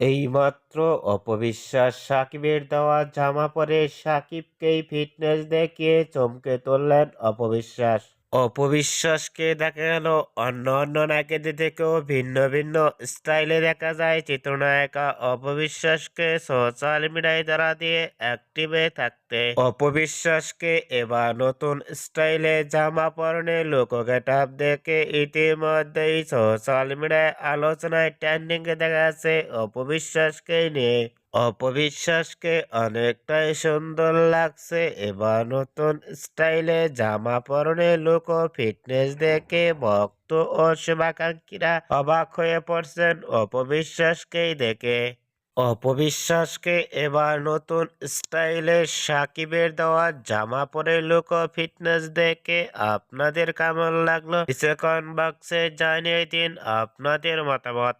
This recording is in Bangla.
এইমাত্র অপবিশ্বাস সাকিবের দেওয়া জামা পরে সাকিবকেই ফিটনেস দেখিয়ে চমকে তুললেন অপবিশ্বাস। অপবিশ্বাসকে দেখা গেল অন্য অন্য নায়িকাদের থেকেও ভিন্ন ভিন্ন স্টাইলে দেখা যায়। চিত্রনায়িকা অপবিশ্বাসকে সোশ্যাল মিডিয়ায় দ্বারা দিয়ে অ্যাক্টিভে থাকতে। অপবিশ্বাসকে এবার নতুন স্টাইলে জামা পরনে লোক গেটআপ দেখে ইতিমধ্যেই সোশ্যাল মিডিয়ায় আলোচনায় ট্রেন্ডিং এ দেখা যাচ্ছে অপবিশ্বাসকে নিয়ে। অপবিশ্বাসকে অনেকটাই সুন্দর লাগছে। এবার নতুন স্টাইলে জামা পরনে লোক ফিটনেস দেখে ভক্ত ও শুভাকাঙ্ক্ষীরা অবাক হয়ে পড়ছেন অপবিশ্বাসকেই দেখে। অপবিশ্বাসকে এবার নতুন স্টাইলে সাকিবের দেওয়া জামা পরে লোক ফিটনেস দেখে আপনাদের কেমন লাগল? কমেন্ট বক্সে জানিয়ে দিন আপনাদের মতামত।